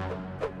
Thank you.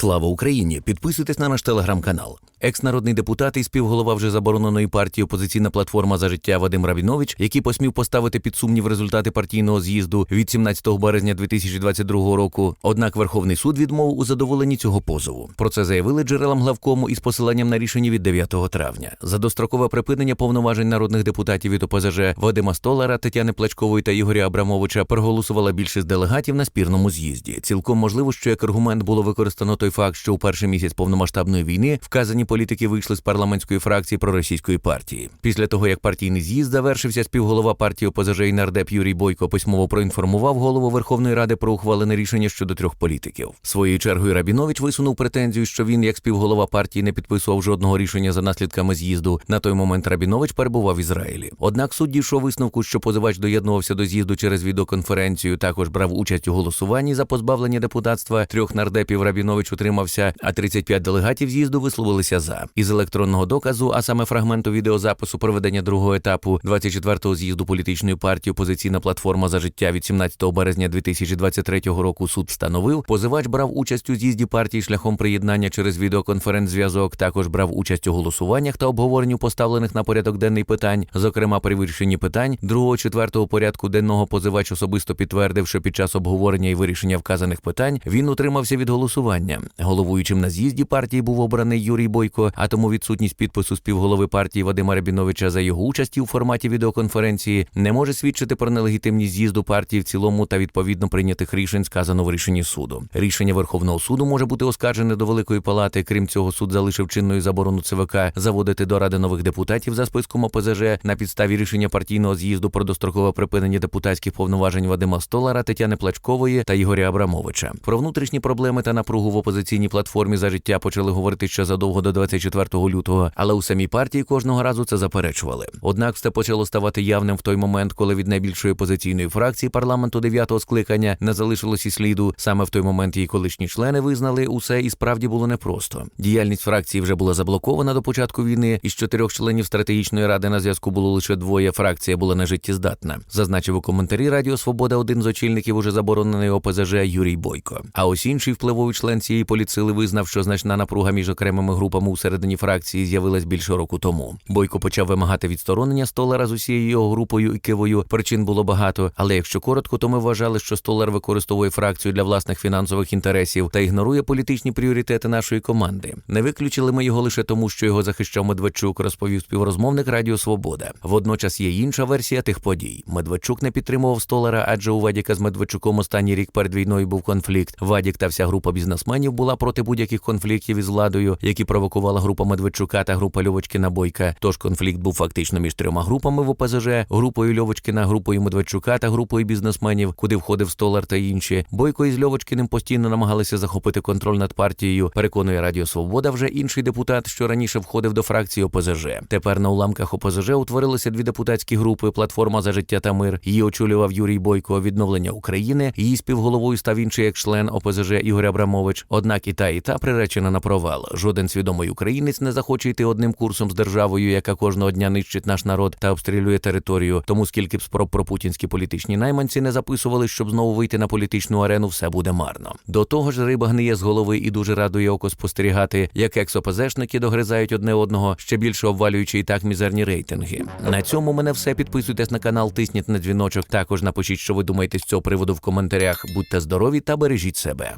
Слава Україні! Підписуйтесь на наш телеграм-канал. Екс-народний депутат і співголова вже забороненої партії Опозиційна платформа за життя Вадим Рабінович, який посмів поставити під сумнів результати партійного з'їзду від 17 березня 2022 року. Однак Верховний суд відмовив у задоволенні цього позову. Про це заявили джерелам главкому із посиланням на рішення від 9 травня. За дострокове припинення повноважень народних депутатів від ОПЗЖ Вадима Столара, Тетяни Плачкової та Ігоря Абрамовича проголосувала більшість делегатів на спірному з'їзді. Цілком можливо, що як аргумент було використано той факт, що у перший місяць повномасштабної війни вказані політики вийшли з парламентської фракції проросійської партії. Після того, як партійний з'їзд завершився, співголова партії ОПЗЖ і нардеп Юрій Бойко письмово проінформував голову Верховної Ради про ухвалене рішення щодо трьох політиків. Своєю чергою Рабінович висунув претензію, що він, як співголова партії, не підписував жодного рішення за наслідками з'їзду. На той момент Рабінович перебував в Ізраїлі. Однак суд дійшов висновку, що позивач доєднувався до з'їзду через відеоконференцію. Також брав участь у голосуванні за позбавлення депутатства. Трьох нардепів Рабінович утримався, а 35 делегатів з'їзду висловилися за. Із електронного доказу, а саме фрагменту відеозапису проведення другого етапу 24-го з'їзду політичної партії Опозиційна платформа за життя від 17 березня 2023 року. Суд встановив, позивач брав участь у з'їзді партії шляхом приєднання через відеоконференц-зв'язок. Також брав участь у голосуваннях та обговоренню поставлених на порядок денний питань, зокрема при вирішенні питань другого четвертого порядку денного позивач особисто підтвердив, що під час обговорення і вирішення вказаних питань він утримався від голосування. Головуючим на з'їзді партії був обраний Юрій Бойко, а тому відсутність підпису співголови партії Вадима Рабіновича за його участі у форматі відеоконференції не може свідчити про нелегітимність з'їзду партії в цілому та відповідно прийнятих рішень, сказано в рішенні суду. Рішення Верховного суду може бути оскаржене до Великої Палати. Крім цього, суд залишив чинною заборону ЦВК заводити до ради нових депутатів за списком ОПЗЖ на підставі рішення партійного з'їзду про дострокове припинення депутатських повноважень Вадима Столара, Тетяни Плачкової та Ігоря Абрамовича. Про внутрішні проблеми та напругу в опозиційній платформі за життя почали говорити ще задовго до 24 лютого, але у самій партії кожного разу це заперечували. Однак все почало ставати явним в той момент, коли від найбільшої опозиційної фракції парламенту дев'ятого скликання не залишилось і сліду. Саме в той момент її колишні члени визнали усе і справді було непросто. Діяльність фракції вже була заблокована до початку війни. Із чотирьох членів стратегічної ради на зв'язку було лише двоє. Фракція була нежиттєздатна. Зазначив у коментарі Радіо Свобода один з очільників уже забороненої ОПЗЖ Юрій Бойко. А ось інший впливовий член цієї політсили визнав, що значна напруга між окремими групами у середині фракції з'явилась більше року тому. Бойко почав вимагати відсторонення столара з усією його групою і кивою. Причин було багато, але якщо коротко, то ми вважали, що столар використовує фракцію для власних фінансових інтересів та ігнорує політичні пріоритети нашої команди. Не виключили ми його лише тому, що його захищав Медведчук, розповів співрозмовник Радіо Свобода. Водночас є інша версія тих подій. Медведчук не підтримував столара, адже у Вадіка з Медведчуком останній рік перед війною був конфлікт. Вадік та вся група бізнесменів була проти будь-яких конфліктів із владою, які провокувала група Медведчука та група Льовочкіна Бойка. Тож конфлікт був фактично між трьома групами в ОПЗЖ, групою Льовочкіна, групою Медведчука та групою бізнесменів, куди входив столар та інші. Бойко із Льовочкіним постійно намагалися захопити контроль над партією. Переконує Радіо Свобода вже інший депутат, що раніше входив до фракції ОПЗЖ. Тепер на уламках ОПЗЖ утворилися дві депутатські групи: Платформа за життя та мир. Її очолював Юрій Бойко, відновлення України. Її співголовою став інший як член ОПЗЖ Ігор Абрамович. Однак і та, і та приречена на провал. Жоден свідомий українець не захоче йти одним курсом з державою, яка кожного дня нищить наш народ та обстрілює територію. Тому скільки б спроб про путінські політичні найманці не записували, щоб знову вийти на політичну арену, все буде марно. До того ж, риба гниє з голови і дуже радує око спостерігати, як екс-ОПЗшники догризають одне одного, ще більше обвалюючи і так мізерні рейтинги. На цьому мене все. Підписуйтесь на канал, тисніть на дзвіночок. Також напишіть, що ви думаєте з цього приводу в коментарях. Будьте здорові та бережіть себе.